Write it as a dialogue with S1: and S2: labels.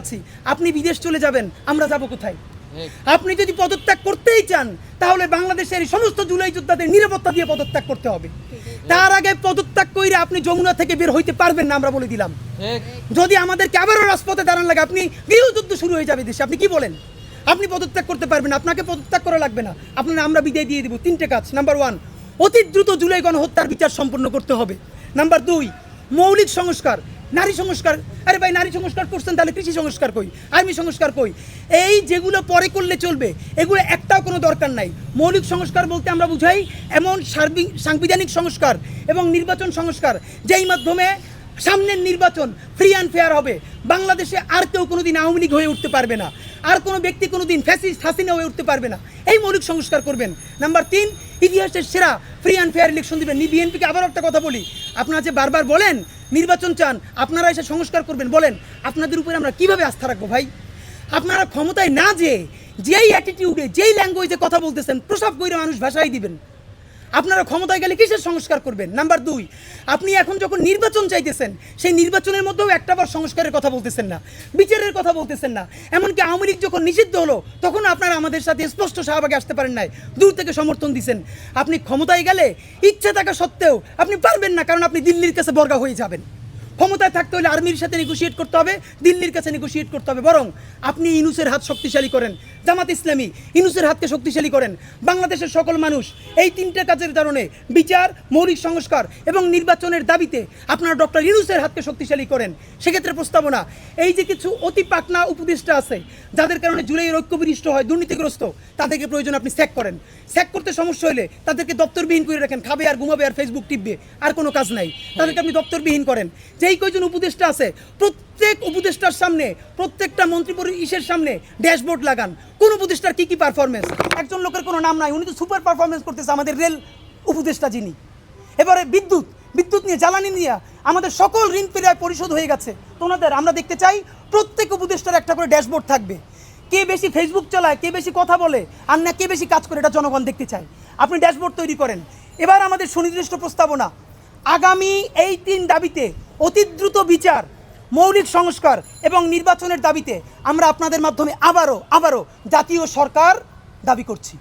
S1: আছি। আপনি বিদেশ চলে যাবেন আমরা যাব কোথায়? আপনি যদি পদত্যাগ করতেই চান তাহলে বাংলাদেশের এই সমস্ত জুলাই যোদ্ধাদের নিরাপত্তা দিয়ে পদত্যাগ করতে হবে। তার আগে পদত্যাগ কইরে আপনি যমুনা থেকে বের হইতে পারবেন না আমরা বলে দিলাম। যদি আমাদেরকে আবারও রাজপথে দাঁড়ান লাগে আপনি গৃহযুদ্ধ শুরু হয়ে যাবে দেশে। আপনি কি বলেন? আপনি পদত্যাগ করতে পারবেন আপনাকে পদত্যাগ করা লাগবে না। আপনার আমরা বিদায় দিয়ে দিব। তিনটে কাজ। নাম্বার ওয়ান অতি দ্রুত জুলাই গণহত্যার বিচার সম্পন্ন করতে হবে। নাম্বার দুই মৌলিক সংস্কার। নারী সংস্কার। আরে ভাই, নারী সংস্কার করছেন, তাহলে কৃষি সংস্কার কই? আর্মি সংস্কার কই? এই যেগুলো পরে করলে চলবে, এগুলো একটাও কোনো দরকার নাই। মৌলিক সংস্কার বলতে আমরা বুঝাই, এমন সার্বিক, সাংবিধানিক সংস্কার এবং নির্বাচন সংস্কার, যেই মাধ্যমে সামনের নির্বাচন ফ্রি অ্যান্ড ফেয়ার হবে। বাংলাদেশে আর কেউ কোনোদিন আওয়ামী লীগ হয়ে উঠতে পারবে না। আর কোনো ব্যক্তি কোনোদিন ফ্যাসিস্ট হাসিনা হয়ে উঠতে পারবে না। এই মৌলিক সংস্কার করবেন। নাম্বার তিন ইতিহাসের সেরা ফ্রি অ্যান্ড ফেয়ার ইলেকশন দিবেন। বিএনপিকে আবার একটা কথা বলি। আপনারা যে বারবার বলেন, নির্বাচন চান, আপনারা এসে সংস্কার করবেন, বলেন, আপনাদের উপরে আমরা কীভাবে আস্থা রাখব ভাই? আপনারা ক্ষমতায় না যে যেই অ্যাটিটিউডে যেই ল্যাঙ্গুয়েজে কথা বলতেছেন, প্রসাব করে মানুষ ভাষাই দিবেন। আপনারা ক্ষমতায় গেলে কিসের সংস্কার করবেন? নাম্বার দুই, আপনি এখন যখন নির্বাচন চাইতেছেন, সেই নির্বাচনের মধ্যেও একটাবার সংস্কারের কথা বলতেছেন না, বিচারের কথা বলতেছেন না। এমনকি আওয়ামী লীগ যখন নিষিদ্ধ হলো, তখন আপনারা আমাদের সাথে স্পষ্ট শাহবাগে আসতে পারেন নাই, দূর থেকে সমর্থন দিচ্ছেন আপনি ক্ষমতায় গেলে ইচ্ছা থাকা সত্ত্বেও আপনি পারবেন না, কারণ আপনি দিল্লির কাছে বর্গা হয়ে যাবেন। ক্ষমতায় থাকতে হলে আর্মির সাথে নেগোসিয়েট করতে হবে, দিল্লির কাছে নেগোসিয়েট করতে হবে। বরং আপনি ইনুসের হাত শক্তিশালী করেন, জামাত ইসলামী ইনুসের হাতকে শক্তিশালী করেন। বাংলাদেশের সকল মানুষ এই তিনটে কাজের কারণে বিচার, মৌলিক সংস্কার এবং নির্বাচনের দাবিতে আপনারা ডক্টর ইনুসের হাতকে শক্তিশালী করেন। সেক্ষেত্রে প্রস্তাবনা, এই যে কিছু অতি পাকনা উপদেষ্টা আছে, যাদের কারণে জুলাইয়ের ঐক্যবিষ্ট হয়, দুর্নীতিগ্রস্ত, তাদেরকে প্রয়োজন আপনি স্যাক করেন। স্যাক করতে সমস্যা হলে তাদেরকে দপ্তরবিহীন করে রাখেন, খাবে আর ঘুমাবে আর ফেসবুক টিপবে, আর কোনো কাজ নাই। তাদেরকে আপনি দপ্তরবিহীন করেন। যেই কয়জন উপদেষ্টা আছে? প্রত্যেক উপদেষ্টার সামনে, প্রত্যেকটা মন্ত্রী ইসের সামনে ড্যাশবোর্ড লাগান। কোন উপদেষ্টার কি কি পারফরমেন্স একজন লোকের কোনো নাম নাই, উনি তো সুপার পারফরমেন্স করতেছে আমাদের রেল উপদেষ্টা যিনি। এবারে বিদ্যুৎ বিদ্যুৎ নিয়ে, জ্বালানি নিয়ে আমাদের সকল ঋণ প্রায় পরিশোধ হয়ে গেছে। তো ওনাদের আমরা দেখতে চাই প্রত্যেক উপদেষ্টার একটা করে ড্যাশবোর্ড থাকবে। কে বেশি ফেসবুক চালায়, কে বেশি কথা বলে, আর না কে বেশি কাজ করে, এটা জনগণ দেখতে চায়। আপনি ড্যাশবোর্ড তৈরি করেন। এবার আমাদের সুনির্দিষ্ট প্রস্তাবনা। আগামী এই তিন দাবিতে অতি দ্রুত বিচার, মৌলিক সংস্কার এবং নির্বাচনের দাবিতে আমরা আপনাদের মাধ্যমে আবারও আবারও জাতীয় সরকার দাবি করছি।